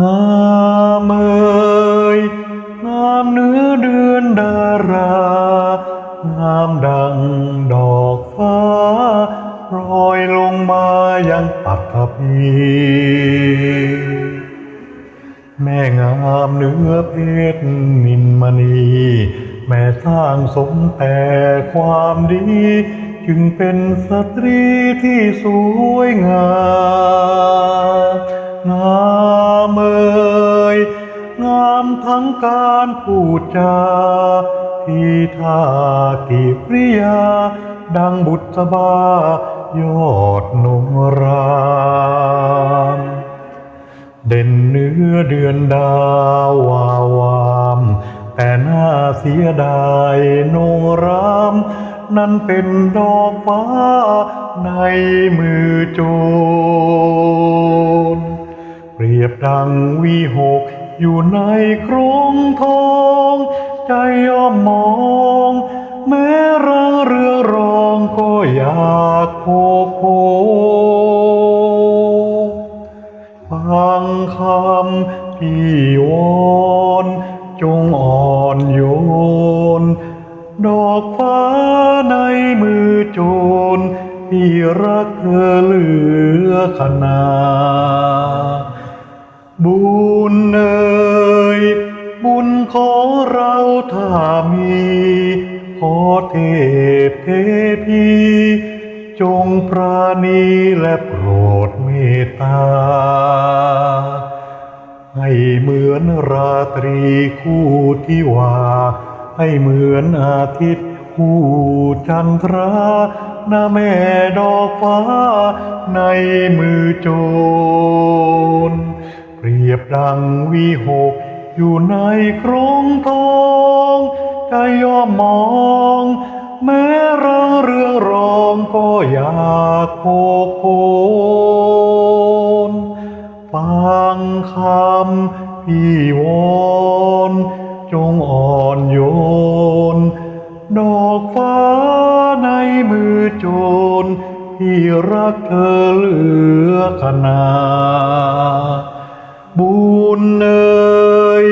งามเอ่ยงามเนื้อเดือนดารางามดังดอกฟ้าโรยลงมายังปัตภีแม่งามเนื้อเพชรนินมณี แม่สร้างสมแต่ความดี จึงเป็นสตรีที่สวยงามงาม การพูดจาที่ท่ากิริยา ดังบุษบายอดนมรามเด่นเนื้อเดือนดาววาวาม แต่น่าเสียดายโนราม นั้นเป็นดอกฟ้าในมือโจร เปรียบดังวีหกอยู่ในโครงทอง ใจย่อมมอง แม้รังเรือรองก็อยากโคโคฟังคำพี่วอนจงอ่อนโยน ดอกฟ้าในมือโจรพี่รักเธอเหลือขนาด บุญเอ่ยบุญขอเราถ้ามีขอเทพเทพี จงปราณีและโปรดเมตตา ให้เหมือนราตรีคู่ที่ว่า ให้เหมือนอาทิตย์คู่จันทราหน้าแม่ดอกฟ้าในมือโจร ดังวีหกอยู่ในโครงทองใจย่อมมอง แม้รังเรื่องรองก็อยากโคโคนฟังคำพี่วอนจงอ่อนโยน ดอกฟ้าในมือโจรที่รักเธอเหลือขนาด บุญเอ่ย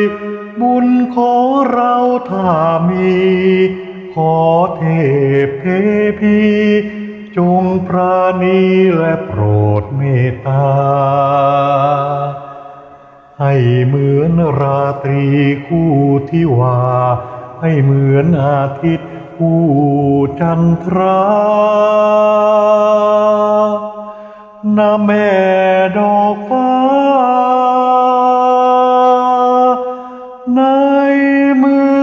บุญขอเราถ้ามี ขอเทพเทพีจงปราณีและโปรดเมตตา ให้เหมือนราตรีคู่ที่ว่า ให้เหมือนอาทิตย์คู่จันทราน้าแม่ดอกฟ้า nơi mưa